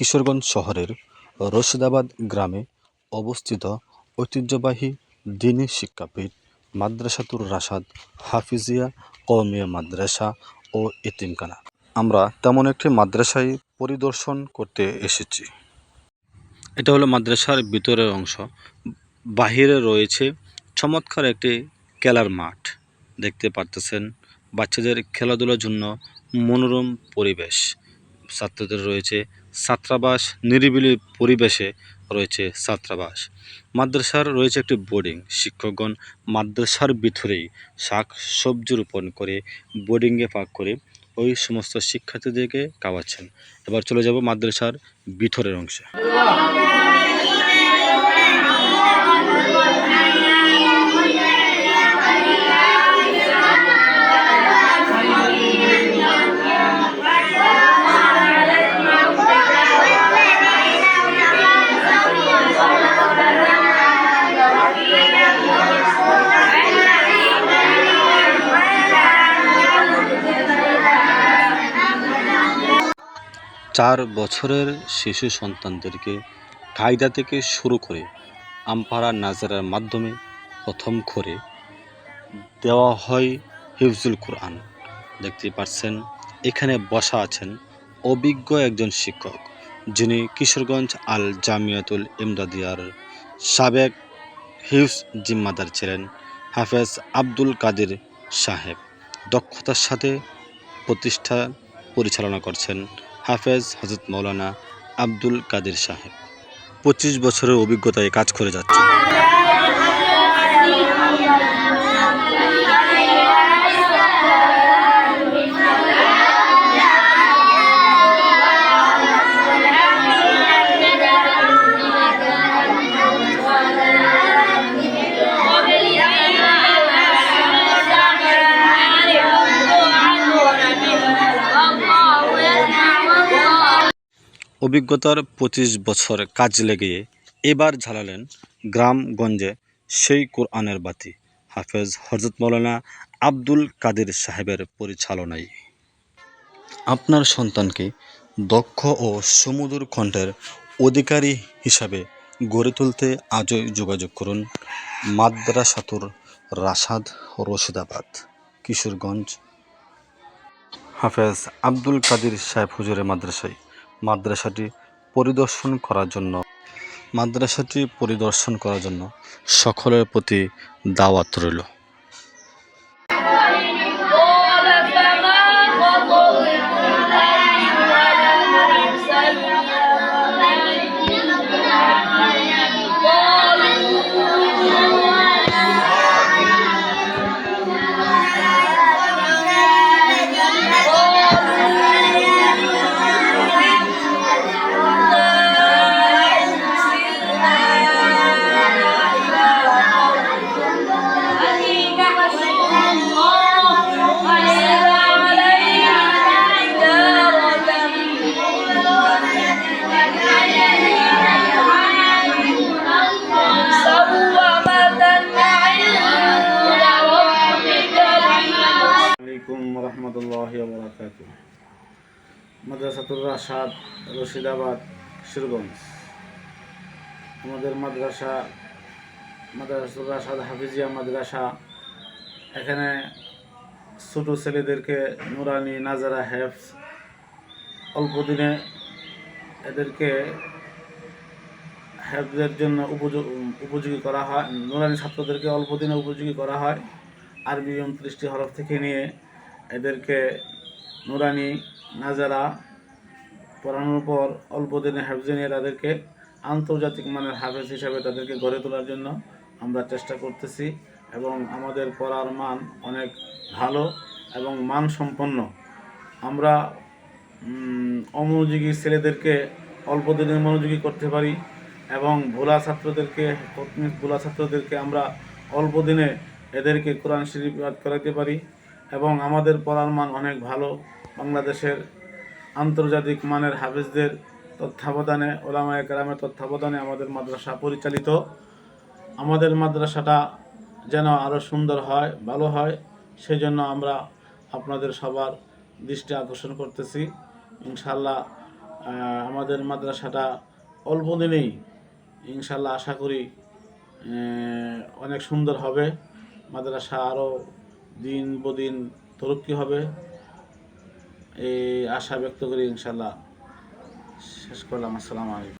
কিশোরগঞ্জ শহরের রশিদাবাদ গ্রামে অবস্থিত ঐতিহ্যবাহী দ্বীনী শিক্ষাপীঠ মাদ্রাসাতুর রাশাদ হাফিজিয়া কওমিয়া মাদ্রাসা ও এতিমখানা। আমরা তেমন একটি মাদ্রাসায় পরিদর্শন করতে এসেছি। এটা হলো মাদ্রাসার ভিতরের অংশ। বাহিরে রয়েছে চমৎকার একটি খেলার মাঠ। দেখতে পারতেছেন বাচ্চাদের খেলাধুলার জন্য মনোরম পরিবেশ। ছাত্রদের রয়েছে ছাত্রাবাস নিরিবিলি পরিবেশে রয়েছে ছাত্রাবাস। মাদ্রাসার রয়েছে একটি বোর্ডিং। শিক্ষকগণ মাদ্রাসার ভিতরেই শাক সবজি রোপণ করে বোর্ডিংয়ে পাক করে ওই সমস্ত শিক্ষার্থীদেরকে কাওয়াচ্ছেন এবার চলে যাব মাদ্রাসার ভিতরের অংশে। চার বছরের শিশু সন্তানদেরকে কায়দা থেকে শুরু করে আমপাড়া নাজারার মাধ্যমে প্রথম করে দেওয়া হয় হিফজুল কোরআন। দেখতে পাচ্ছেন, এখানে বসা আছেন অভিজ্ঞ একজন শিক্ষক, যিনি কিশোরগঞ্জ আল জামিয়াতুল ইমদাদিয়ার সাবেক হিফজ জিম্মাদার ছিলেন, হাফেজ আব্দুল কাদের সাহেব। দক্ষতার সাথে প্রতিষ্ঠা পরিচালনা করছেন। হাফেজ হজরত মৌলানা আব্দুল কাদের সাহেব। পঁচিশ বছরের অভিজ্ঞতায় কাজ করে যাচ্ছে। অভিজ্ঞতার পঁচিশ বছর কাজ লেগে এবার ঝালালেন গ্রামগঞ্জে সেই কোরআনের বাতি। হাফেজ হজরত মৌলানা আব্দুল কাদের সাহেবের পরিচালনায়। আপনার সন্তানকে দক্ষ ও সুমধুর কণ্ঠের অধিকারী হিসাবে গড়ে তুলতে আজই যোগাযোগ করুন মাদ্রাসাতুর রাশাদ রশিদাবাদ, কিশোরগঞ্জ। হাফেজ আব্দুল কাদির সাহেব হুজুরের মাদ্রাসায়। মাদ্রাসাটি পরিদর্শন করার জন্য। মাদ্রাসাটি পরিদর্শন করার জন্য সকলের প্রতি দাওয়াত রইল। মাদ্রাসাতুর রাশাদ, রশিদাবাদ, শিরগঞ্জ। আমাদের মাদ্রাসা মাদ্রাসাতুর রাশাদ হাফিজিয়া মাদ্রাসা। এখানে ছোটো ছেলেদেরকে নুরানি, নাজারা হেফস অল্প দিনে এদেরকে হেফজের জন্য উপযোগী করা হয়। নুরানি ছাত্রদেরকে অল্প দিনে উপযোগী করা হয়। আরবি উনত্রিশটি হরফ থেকে নিয়ে এদেরকে নুরানি নাজারা পড়ানোর পর অল্প দিনে হেফজে নিয়ে তাদেরকে আন্তর্জাতিক মানের হাফেজ হিসাবে তাদেরকে গড়ে তোলার জন্য আমরা চেষ্টা করতেছি এবং আমাদের পড়ার মান অনেক ভালো এবং মানসম্পন্ন। আমরা অমনোযোগী ছেলেদেরকে অল্প দিনে মনোযোগী করতে পারি এবং ভোলা ছাত্রদেরকে ভোলা ছাত্রদেরকে আমরা অল্প দিনে এদেরকে কোরআন শরীফ করাতে পারি এবং আমাদের পড়ার মান অনেক ভালো। বাংলাদেশের আন্তর্জাতিক মানের হাফেজদের তত্ত্বাবধানে, ওলামায় কেরামের তত্ত্বাবধানে আমাদের মাদ্রাসা পরিচালিত। আমাদের মাদ্রাসাটা যেন আরও সুন্দর হয়, ভালো হয় সেই জন্য আমরা আপনাদের সবার দৃষ্টি আকর্ষণ করতেছি। ইনশাল্লাহ আমাদের মাদ্রাসাটা অল্প দিনেই ইনশাল্লাহ আশা করি অনেক সুন্দর হবে। মাদ্রাসা আরও দিন বদিন তরক্কি হবে। এই আশা ব্যক্ত করি ইনশাল্লাহ শেষ করলাম আসসালামু আলাইকুম।